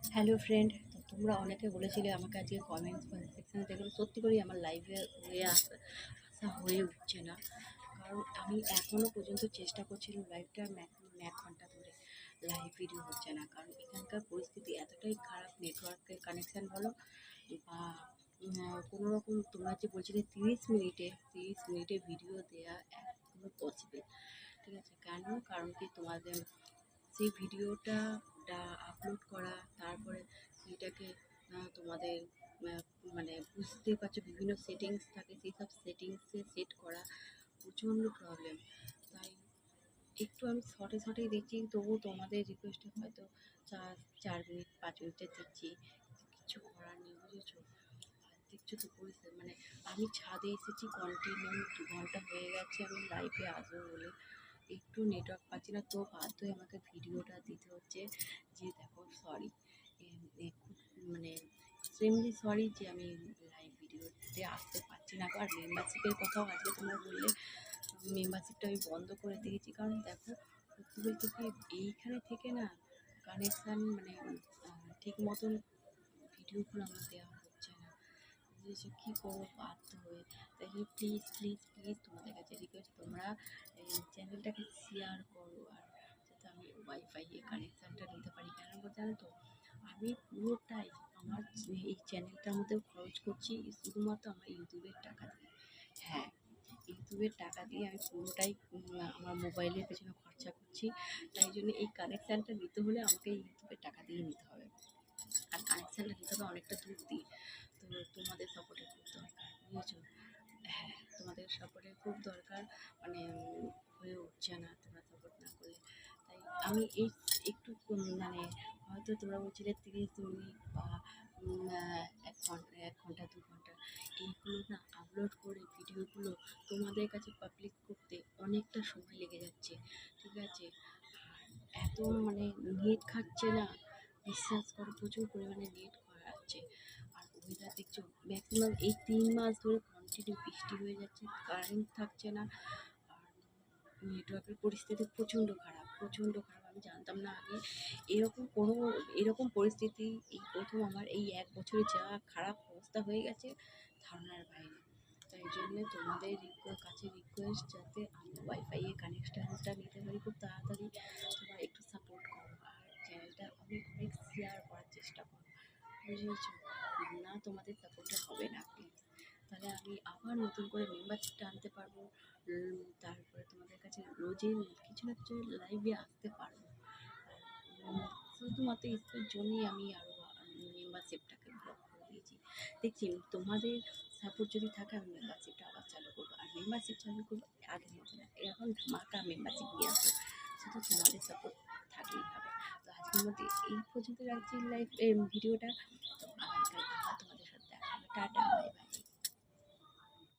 Hello friend তোমরা অনেকে বলেছিলে আমাকে আজকে কমেন্টস সেকশানে দেখলে সত্যি করেই আমার লাইভে হয়ে আসা আসা হয়ে উঠছে না। কারণ আমি এখনও পর্যন্ত চেষ্টা করছিলাম লাইভটা এক ঘণ্টা ধরে। লাইভ ভিডিও হচ্ছে না। কারণ এখানকার পরিস্থিতি এতটাই খারাপ নেটওয়ার্কের কানেকশান বলো বা কোনো রকম তোমরা যে বলছিলে তিরিশ মিনিটে তিরিশ মিনিটে ভিডিও দেওয়া এখনও পসিবল ঠিক আছে? কেন? কারণ কি তোমাদের সেই ভিডিওটা আপলোড করা তারপরে আহ, তোমাদের মানে বুঝতে পারছ বিভিন্ন সেটিংস থাকে সেই সব সেটিংসে সেট করা প্রচণ্ড প্রবলেম তাই একটু আমি শর্টে শর্টেই দেখছি তবুও তোমাদের রিকোয়েস্টে হয়তো চার চার মিনিট পাঁচ মিনিটে দিচ্ছি। কিছু করার নেই বুঝেছ? দেখছ তো পরিস্থিতি মানে আমি ছাদে এসেছি কন্টিনিউ দু ঘণ্টা হয়ে গেছে আমি লাইভে আসব বলে। একটু নেটওয়ার্ক পাচ্ছি না তো বাধ্য হয়ে আমাকে ভিডিওটা হচ্ছে যে দেখো সরি মানে এক্সট্রিমলি সরি যে আমি লাইভ ভিডিওতে আসতে পারছি না। আর মেম্বারশিপের কথাও আজকে তোমরা বললে মেম্বারশিপটা আমি বন্ধ করে দিয়েছি। কারণ দেখো বলতে কি, এইখানে থেকে না কানেকশান মানে ঠিক মতন ভিডিওগুলো আমার দেওয়া হচ্ছে না। বুঝেছ কী করব, বাধ্য হয়ে। তাই জন্য প্লিজ প্লিজ প্লিজ তোমাদের কাছে রিকোয়েস্ট তোমরা চ্যানেলটাকে শেয়ার করো। আর যাতে আমি ওয়াইফাই এ কানেকশানটা নিতে পারি কেন বলতে জানো তো? আমি পুরোটাই আমার এই চ্যানেলটার মধ্যে খরচ করছি শুধুমাত্র আমার ইউটিউবের টাকা দিয়ে। হ্যাঁ ইউটিউবের টাকা দিয়ে আমি পুরোটাই আমার মোবাইলের পেছনে খরচা করছি। তাই জন্য এই কানেকশানটা নিতে হলে আমাকে ইউটিউবের টাকা দিয়ে নিতে হবে। আর কানেকশানটা নিতে হবে অনেকটা দূর দিয়ে। তো তোমাদের সাপোর্টের খুব দরকার, বুঝেছ? হ্যাঁ তোমাদের সাপোর্টের খুব দরকার মানে হয়ে উঠছে না, তোমরা সাপোর্ট না করলে। তাই আমি এই একটু মানে হয়তো তোমরা বলছিলে তিরিশ মিনিট বা এক ঘণ্টা এক ঘণ্টা, দু ঘণ্টা। এইগুলো না আপলোড করে ভিডিওগুলো তোমাদের কাছে পাবলিক করতে অনেকটা সময় লেগে যাচ্ছে, ঠিক আছে? এত মানে নেট খাচ্ছে না, বিশ্বাস করো প্রচুর পরিমাণে নেট খাচ্ছে। আর ওয়েদার দেখছ ম্যাক্সিমাম এই তিন মাস ধরে কন্টিনিউ বৃষ্টি হয়ে যাচ্ছে কারেন্ট থাকছে না। আর নেটওয়ার্কের পরিস্থিতি প্রচণ্ড খারাপ। প্রচণ্ড খারাপ, আমি জানতাম না আগে। এরকম কোনো, এরকম পরিস্থিতি এই প্রথম আমার এই এক বছরে যা খারাপ অবস্থা হয়ে গেছে, ধারণার বাইরে। তাই জন্য তোমাদের কাছে রিকোয়েস্ট যাতে আমি ওয়াইফাইয়ের কানেকশানটা নিতে পারি খুব তাড়াতাড়ি, তোমরা একটু সাপোর্ট করো। আর চ্যানেলটা অনেক অনেক শেয়ার করার চেষ্টা করো। বুঝেছ? না তোমাদের সাপোর্টে হবে না। প্লিজ তাহলে আমি আবার নতুন করে মেম্বারশিপটা আনতে পারব। তারপরে তোমাদের কাছে রোজই কিছু না কিছু লাইভে আসতে পারব। শুধুমাত্র ইসের জন্যই আমি আরও মেম্বারশিপটাকে ব্লক করে দিয়েছি। দেখছি তোমাদের সাপোর্ট যদি থাকে, আমি মেম্বারশিপটা আবার চালু করব। আর মেম্বারশিপ চালু করব আগের মতো না, এখন ধামাকা মেম্বারশিপ নিয়ে আসব। শুধু তোমাদের সাপোর্ট থাকলেই হবে। তো আজকের মধ্যে এই পর্যন্ত রাখছি লাইভ ভিডিওটা। আগামীকাল আবার তোমাদের সাথে দেখা হবে। Tata bye bye